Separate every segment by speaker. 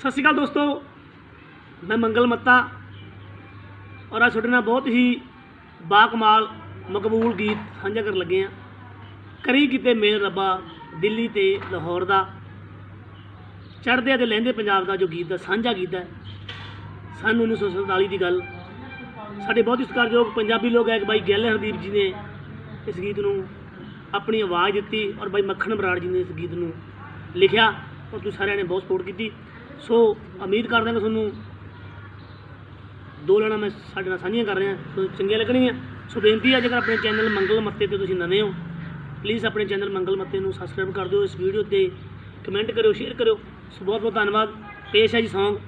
Speaker 1: ਸਤਿ ਸ਼੍ਰੀ ਅਕਾਲ ਦੋਸਤੋ। ਮੈਂ ਮੰਗਲ ਮੱਤਾ ਔਰ ਅੱਜ ਤੁਹਾਡੇ ਨਾਲ ਬਹੁਤ ਹੀ ਬਾਕਮਾਲ, ਮਕਬੂਲ ਗੀਤ ਸਾਂਝਾ ਕਰਨ ਲੱਗੇ ਆ ਕਰੀ ਕਿਤੇ ਮੇਰ ਰੱਬਾ, ਦਿੱਲੀ ਤੇ ਲਾਹੌਰ ਦਾ। ਚੜ੍ਹਦੇ ਤੇ ਲਹਿੰਦੇ ਪੰਜਾਬ ਦਾ ਜੋ ਗੀਤ ਦਾ ਸਾਂਝਾ ਗੀਤ ਹੈ, ਸਨ 1947 ਦੀ ਗੱਲ। ਸਾਡੇ ਬਹੁਤ ਹੀ ਸਤਿਕਾਰਯੋਗ ਪੰਜਾਬੀ ਲੋਕ ਗਾਇਕ ਬਾਈ ਗਿੱਲ ਹਰਦੀਪ ਜੀ ਨੇ ਇਸ ਗੀਤ ਨੂੰ ਆਪਣੀ ਆਵਾਜ਼ ਦਿੱਤੀ ਔਰ ਬਾਈ ਮੱਖਣ ਬਰਾੜ ਜੀ ਨੇ ਇਸ ਗੀਤ ਨੂੰ ਲਿਖਿਆ। ਔਰ ਤੁਸੀਂ ਸਾਰਿਆਂ ਨੇ ਬਹੁਤ ਸਪੋਰਟ ਕੀਤੀ। ਸੋ ਉਮੀਦ ਕਰਦੇ ਹਾਂ ਕਿ ਤੁਹਾਨੂੰ ਦੋ ਲੈਣਾ ਮੈਂ ਸਾਡੇ ਨਾਲ ਸਾਂਝੀਆਂ ਕਰ ਰਿਹਾ, ਤੁਹਾਨੂੰ ਚੰਗੀਆਂ ਲੱਗਣਗੀਆਂ। ਸੋ ਬੇਨਤੀ ਹੈ, ਜੇਕਰ ਆਪਣੇ ਚੈਨਲ ਮੰਗਲ ਮੱਤੇ ਤੇ ਤੁਸੀਂ ਨਵੇਂ ਹੋ ਪਲੀਜ਼ ਆਪਣੇ ਚੈਨਲ ਮੰਗਲ ਮੱਤੇ ਨੂੰ ਸਬਸਕ੍ਰਾਈਬ ਕਰ ਦਿਓ ਇਸ ਵੀਡੀਓ ਤੇ। ਕਮੈਂਟ ਕਰਿਓ ਸ਼ੇਅਰ ਕਰਿਓ। ਸੋ ਬਹੁਤ ਬਹੁਤ ਧੰਨਵਾਦ। ਪੇਸ਼ ਹੈ ਜੀ Song,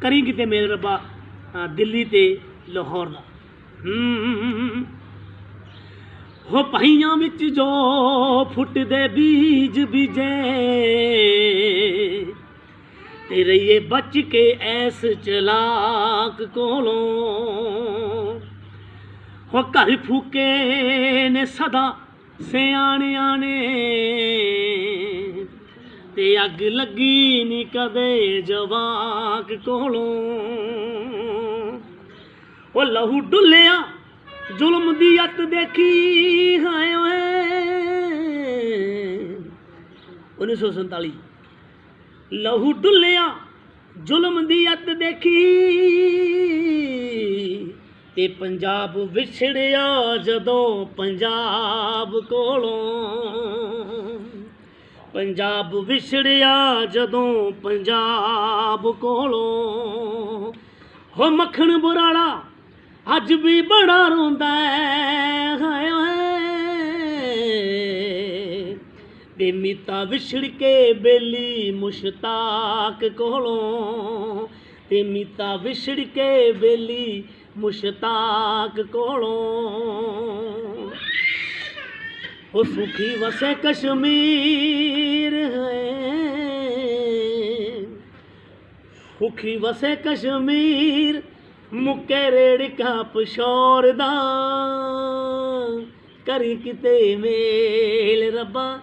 Speaker 1: ਕਰੀ ਕਿਤੇ ਮੇਲ ਰੱਬਾ ਦਿੱਲੀ ਤੇ ਲਾਹੌਰ ਦਾ। ਹੂੰ। ਹੋ ਪਹੀਆਂ ਵਿੱਚ ਜੋ ਫੁੱਟਦੇ ਬੀਜ ਬੀਜੇ। ਤੇ ਰਹੀਏ ਬਚ ਕੇ ਐਸ ਚਲਾਕ ਕੋਲੋਂ। ਹੋ ਘਰ ਫੂਕੇ ਨੇ ਸਦਾ ਸਿਆਣਿਆਂ ਨੇ, ਤੇ ਅੱਗ ਲੱਗੀ ਨਹੀਂ ਕਦੇ ਜਵਾਕ ਕੋਲੋਂ। ਉਹ ਲਹੂ ਡੁੱਲਿਆ, ਜ਼ੁਲਮ ਦੀ ਅੱਤ ਦੇਖੀ ਹਾਏ ਓਏ। 1947 ਲਹੂ ਡੁੱਲਿਆ, ਜ਼ੁਲਮ ਦੀ ਅੱਤ ਦੇਖੀ ਤੇ ਪੰਜਾਬ ਵਿਛੜਿਆ ਜਦੋਂ ਪੰਜਾਬ ਕੋਲੋਂ। ਪੰਜਾਬ ਵਿਛੜਿਆ ਜਦੋਂ ਪੰਜਾਬ ਕੋਲੋਂ। ਹੋ ਮੱਖਣ ਬੁਰਾੜਾ, ਅੱਜ ਵੀ ਬੜਾ ਰੋਂਦਾ ਹੈ। ਤੇ ਮੀਤਾ ਵਿਛੜ ਕੇ ਬੇਲੀ ਮੁਸ਼ਤਾਕ ਕੋਲੋਂ। ਤੇ ਮੀਤਾ ਵਿਛੜ ਕੇ ਬੇਲੀ ਮੁਸ਼ਤਾਕ ਕੋਲੋਂ। ਉਹ ਸੁਖੀ ਵਸੇ ਕਸ਼ਮੀਰ ਹੈ। ਸੁਖੀ ਵਸੇ ਕਸ਼ਮੀਰ ਮੁੱਕੇ ਰੇੜਕਾ ਪਸ਼ੌਰ ਦਾ। ਕਰੀ ਕਿਤੇ ਮੇਲ ਰੱਬਾ।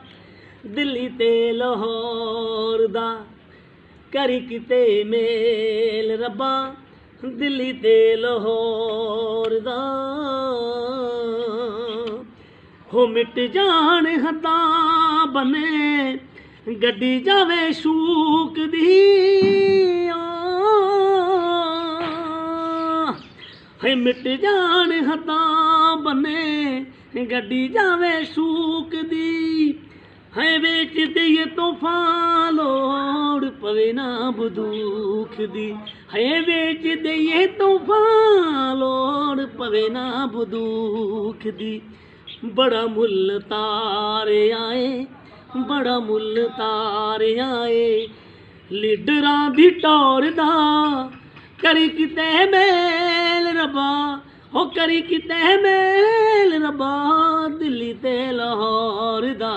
Speaker 1: ਦਿੱਲੀ ਤੇ ਲਾਹੌਰ ਦਾ ਕਰੀ ਕਿਤੇ ਮੇਲ ਰੱਬਾ, ਦਿੱਲੀ ਤੇ ਲਾਹੌਰ ਦਾ ਹੋ ਮਿਟ ਜਾਣ ਹੱਥਾਂ ਬਨੇ, ਗੱਡੀ ਜਾਵੇ ਸ਼ੂਕ ਦੀ ਆ। ਹੈ ਮਿਟ ਜਾਣ ਹੱਥਾਂ ਬਨੇ, ਗੱਡੀ ਜਾਵੇ ਸ਼ੂਕ ਦੀ ਹੈ ਵੇਚ ਦਈਏ ਤੋਹਫਾ, ਲੋੜ ਪਵੇ ਨਾ ਬਦੂਖ ਦੀ। ਹੈ ਵੇਚ ਦਈਏ ਤੋਹਫਾ, ਲੋੜ ਪਵੇ ਨਾ ਬਦੂਖ ਦੀ। ਬੜਾ ਮੁੱਲ ਤਾਰੇ ਆਏ, ਬੜਾ ਮੁੱਲ ਤਾਰੇ ਆਏ। ਲੀਡਰਾਂ ਦੀ ਟੌਰ ਦਾ ਕਰੀ ਕਿਤੇ ਮੇਲ ਰੱਬਾ ਹੋ ਕਰੀ ਕਿਤੇ ਮੇਲ ਰੱਬਾ, ਦਿੱਲੀ ਤੇ ਲਾਹੌਰ ਦਾ।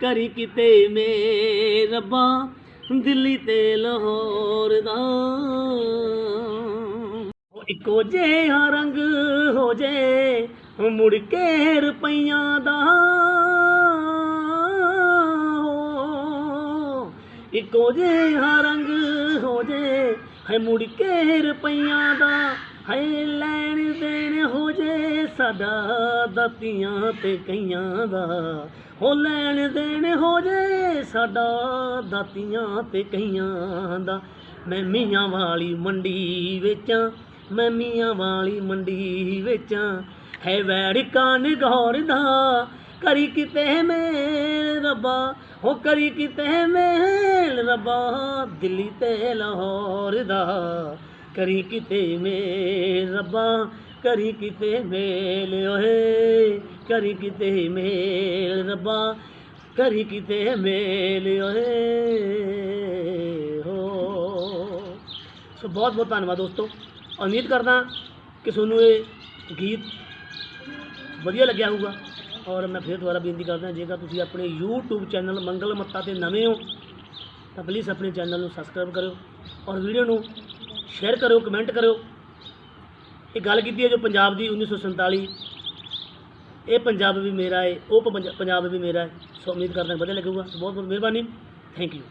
Speaker 1: ਕਰੀ ਕਿਤੇ ਮੇ ਰੱਬਾ ਦਿੱਲੀ ਤੇ ਲਾਹੌਰ ਦਾ। ਇੱਕੋ ਜਿਹਾ ਰੰਗ ਹੋ ਜੇ, ਮੁੜ ਕੇ ਰੁਪਈਆਂ ਦਾ। ਇੱਕੋ ਜਿਹਾ ਰੰਗ ਹੋ ਜੇ, ਹੈ ਮੁੜ ਕੇ ਰੁਪਈਆਂ ਦਾ। ਹੈ ਲੈਣ ਦੇਣ ਹੋ ਜੇ ਸਾਡਾ ਦਾਤੀਆਂ ਤੇ ਕਈਆਂ ਦਾ। ਹੋ ਲੈਣ ਦੇਣ ਹੋ ਜੇ ਸਾਡਾ ਦਾਤੀਆਂ ਤੇ ਕਈਆਂ ਦਾ। ਮੈਂ ਮੀਆਂ ਵਾਲੀ ਮੰਡੀ ਵੇਚਾਂ ਮੈਂ ਮੀਆਂ ਵਾਲੀ ਮੰਡੀ ਵੇਚਾਂ ਹੈ ਵੈੜ ਕਾਨ ਗੌਰ ਦਾ, ਕਰੀ ਕਿਤੇ ਮੇਲ ਰੱਬਾ। ਹੋ ਕਰੀ ਕਿਤੇ ਮੇਲ ਰੱਬਾ, ਦਿੱਲੀ ਤੇ ਲਾਹੌਰ ਦਾ। ਕਰੀ ਕਿਤੇ ਮੇਲ? ਰੱਬਾ, ਕਰੀ ਕਿਤੇ ਮੇਲ ਓਏ? ਕਰੀ ਕਿਤੇ ਮੇਲ? ਰੱਬਾ, ਕਰੀ ਕਿਤੇ ਮੇਲ ਓਏ? ਹੋ। ਸੋ ਬਹੁਤ ਬਹੁਤ ਧੰਨਵਾਦ ਦੋਸਤੋ। ਉਮੀਦ ਕਰਦਾ ਕਿ ਤੁਹਾਨੂੰ ਇਹ ਗੀਤ ਵਧੀਆ ਲੱਗਿਆ ਹੋਊਗਾ। ਔਰ ਮੈਂ ਫਿਰ ਦੁਬਾਰਾ ਬੇਨਤੀ ਕਰਦਾ, ਜੇਕਰ ਤੁਸੀਂ ਆਪਣੇ YouTube ਚੈਨਲ ਮੰਗਲ ਮੱਤਾ ਤੇ ਨਵੇਂ ਹੋ, ਤਾਂ ਪਲੀਜ਼ ਆਪਣੇ ਚੈਨਲ ਨੂੰ ਸਬਸਕ੍ਰਾਈਬ ਕਰਿਓ। ਔਰ ਵੀਡੀਓ ਨੂੰ ਸ਼ੇਅਰ ਕਰਿਓ, ਕਮੈਂਟ ਕਰਿਓ। ਇਹ ਗੱਲ ਕੀਤੀ ਹੈ ਜੋ ਪੰਜਾਬ ਦੀ 1947 ਇਹ ਪੰਜਾਬ ਵੀ ਮੇਰਾ ਹੈ, ਉਹ ਪੰਜਾਬ ਵੀ ਮੇਰਾ ਹੈ। ਸੋ ਉਮੀਦ ਕਰਦਾ ਵਧੀਆ ਲੱਗੂਗਾ। ਬਹੁਤ ਬਹੁਤ ਮਿਹਰਬਾਨੀ। Thank you